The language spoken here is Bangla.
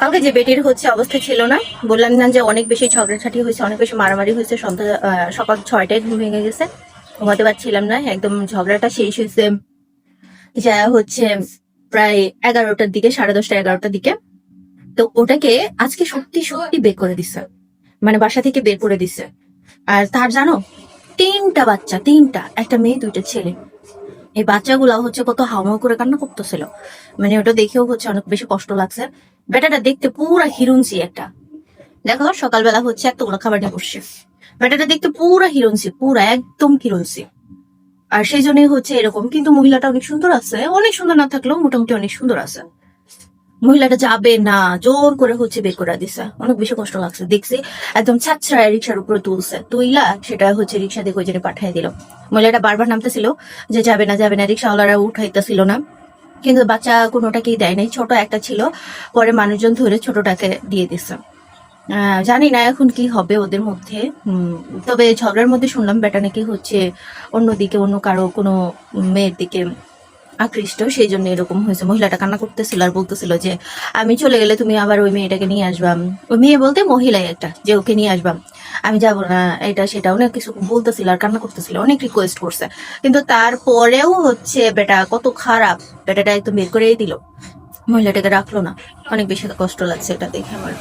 কালকে যে বেটির হচ্ছে অবস্থা ছিল না, বললাম না যে অনেক বেশি ঝগড়াঝাটি হয়েছে, অনেক বেশি মারামারি হয়েছে, সন্ধ্যা সকাল ছয়টায় ঘুম ভেঙে গেছে। ঘুমাতে পারছিলাম না, একদম ঝগড়াটা শেষ হয়েছে। যা হচ্ছে প্রায় এগারোটার দিকে, সাড়ে দশটা এগারোটার দিকে। তো ওটাকে আজকে সত্যি সত্যি বের করে দিচ্ছে মানে বাসা থেকে বের করে দিচ্ছে আর তার জানো, তিনটা বাচ্চা, তিনটা, একটা মেয়ে, দুইটা ছেলে। এই বাচ্চাগুলা হচ্ছে কত হাওয়া করে কান্না করতেছিল। মানে ওটা দেখেও হচ্ছে অনেক বেশি কষ্ট লাগছে। বেটাটা দেখতে পুরা হিরুনসি একটা। দেখো, সকালবেলা হচ্ছে এতগুলো খাবার নিয়ে বসছে। বেটাটা দেখতে পুরা হিরুনসি পুরা একদম হিরুনসি আর সেই জন্যই হচ্ছে এরকম। কিন্তু মহিলাটা অনেক সুন্দর আছে। অনেক সুন্দর না থাকলেও মোটামুটি অনেক সুন্দর আছে। মহিলাটা যাবে না, জোর করে হচ্ছে বের করে দিছে। অনেক বেশি কষ্ট লাগছে, দেখছি একদম ছাচ্ছায় রিক্সার উপরে তুলছে। তুইলা সেটা হচ্ছে রিক্সা দিয়ে ওই পাঠিয়ে দিল। মহিলাটা বারবার নামতেছিল যে যাবে না যাবে না, রিক্সাওয়ালারা উঠাইতেছিল না। কিন্তু বাচ্চা কোনোটাকেই দেয় নাই, ছোট একটা ছিল। পরে মানুষজন ধরে ছোটটাকে দিয়ে দিছে। জানি না এখন কি হবে ওদের মধ্যে। তবে ঝগড়ার মধ্যে শুনলাম বেটা নাকি হচ্ছে অন্যদিকে, অন্য কারও কোনো মেয়ের দিকে আকৃষ্ট সেই জন্য এরকম হয়েছে। মহিলাটা কান্না করতেছিল আর বলতেছিল যে, আমি চলে গেলে তুমি আবার ওই মেয়েটাকে নিয়ে আসবাম ওই মেয়ে বলতে মহিলাই একটা, যে ওকে নিয়ে আসবাম আমি যাব না, এটা সেটা অনেক কিছু বলতেছিল আর কান্না করতেছিল, অনেক রিকোয়েস্ট করছে। কিন্তু তারপরেও হচ্ছে বেটা কত খারাপ, বেটাটা একদম বের করেই দিল। মহিলাটাকে রাখল না। অনেক বেশি কষ্ট লাগছে এটা দেখে আমার।